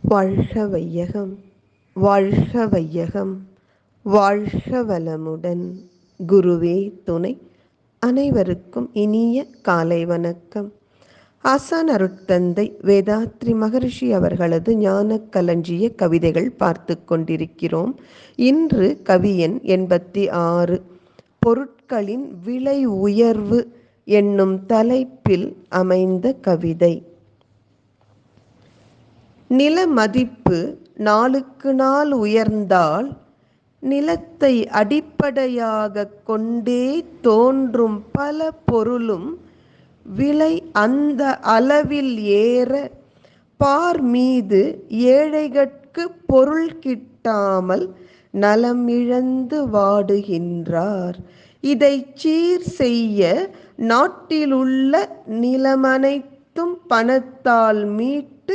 வாழ்க வையகம் வாழ்க வையகம் வாழ்க வளமுடன் குருவே துணை அனைவருக்கும் இனிய காலை வணக்கம். ஆசான் அருட்தந்தை வேதாத்ரி மகரிஷி அவர்களது ஞான களஞ்சிய கவிதைகள் பார்த்து கொண்டிருக்கிறோம். இன்று கவியன் எண்பத்தி ஆறு. பொருட்களின் விலை உயர்வு என்னும் தலைப்பில் அமைந்த கவிதை. நில மதிப்பு நாளுக்கு நாள் உயர்ந்தால் நிலத்தை அடிப்படையாக கொண்டே தோன்றும் பல பொருளும் விலை அந்த அளவில் ஏற பார் மீது ஏழைகட்கு பொருள் கிட்டாமல் நலம் இழந்து வாடுகின்றார். இதை சீர் செய்ய நாட்டிலுள்ள நிலமனைத்தும் பணத்தால் மீட்டு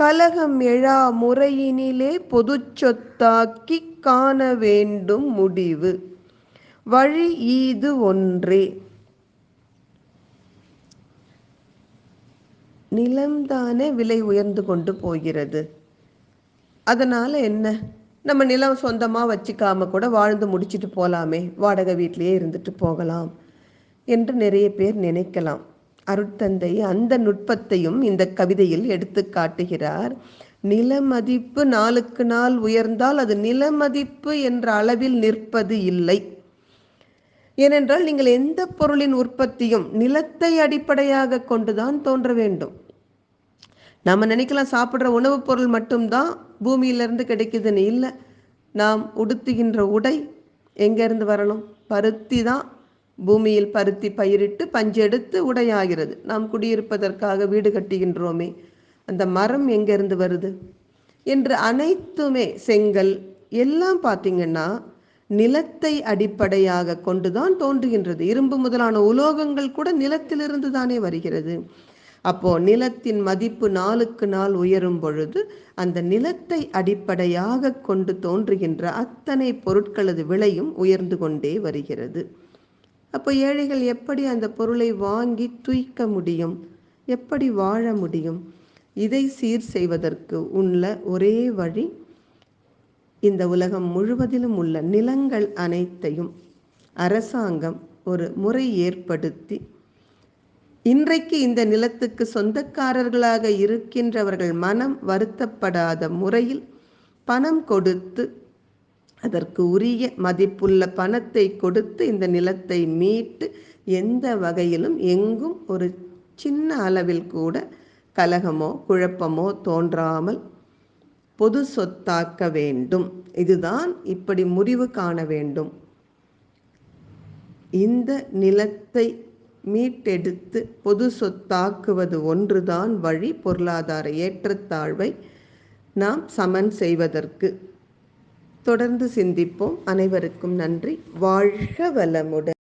கலகம் எழா முறையினிலே பொது சொத்தாக்கி காண வேண்டும் முடிவு. வழி ஈது ஒன்றே. நிலம்தானே விலை உயர்ந்து கொண்டு போகிறது. அதனால் என்ன? நம்ம நிலம் சொந்தமாக வச்சுக்காம கூட வாழ்ந்து முடிச்சுட்டு போகலாமே வாடகை வீட்லேயே இருந்துட்டு போகலாம் என்று நிறைய பேர் நினைக்கலாம். அருட்தந்தை அந்த நுட்பத்தையும் இந்த கவிதையில் எடுத்து காட்டுகிறார். நிலமதிப்பு நாளுக்கு நாள் உயர்ந்தால் அது நிலமதிப்பு என்ற அளவில் நிற்பது இல்லை. ஏனென்றால் நீங்கள் எந்த பொருளின் உற்பத்தியும் நிலத்தை அடிப்படையாக கொண்டுதான் தோன்ற வேண்டும். நம்ம நினைக்கலாம் சாப்பிட்ற உணவுப் பொருள் மட்டும்தான் பூமியிலிருந்து கிடைக்குதுன்னு இல்லை. நாம் உடுத்துகின்ற உடை எங்கேருந்து வரணும்? பருத்தி தான் பூமியில் பருத்தி பயிரிட்டு பஞ்செடுத்து உடையாகிறது. நாம் குடியிருப்பதற்காக வீடு கட்டுகின்றோமே அந்த மரம் எங்கேருந்து வருது? என்று அனைத்துமே செங்கல் எல்லாம் பார்த்திங்கன்னா நிலத்தை அடிப்படையாக கொண்டுதான் தோன்றுகின்றது. இரும்பு முதலான உலோகங்கள் கூட நிலத்திலிருந்து தானே வருகிறது. அப்போ நிலத்தின் மதிப்பு நாளுக்கு நாள் உயரும் பொழுது அந்த நிலத்தை அடிப்படையாக கொண்டு தோன்றுகின்ற அத்தனை பொருட்களது விலையும் உயர்ந்து கொண்டே வருகிறது. அப்போ ஏழைகள் எப்படி அந்த பொருளை வாங்கி தூய்க்க முடியும்? எப்படி வாழ முடியும்? இதை சீர் செய்வதற்கு உள்ள ஒரே வழி இந்த உலகம் முழுவதிலும் உள்ள நிலங்கள் அனைத்தையும் அரசாங்கம் ஒரு முறை ஏற்படுத்தி இன்றைக்கு இந்த நிலத்துக்கு சொந்தக்காரர்களாக இருக்கின்றவர்கள் மனம் வருத்தப்படாத முறையில் பணம் கொடுத்து அதற்கு உரிய மதிப்புள்ள பணத்தை கொடுத்து இந்த நிலத்தை மீட்டு எந்த வகையிலும் எங்கும் ஒரு சின்ன அளவில் கூட கலகமோ குழப்பமோ தோன்றாமல் பொது சொத்தாக்க வேண்டும். இதுதான் இப்படி முடிவு காண வேண்டும். இந்த நிலத்தை மீட்டெடுத்து பொது சொத்தாக்குவது ஒன்றுதான் வழி. பொருளாதார ஏற்றத்தாழ்வை நாம் சமன் செய்வதற்கு தொடர்ந்து சிந்திப்போம். அனைவருக்கும் நன்றி. வாழ்க வளமுடன்.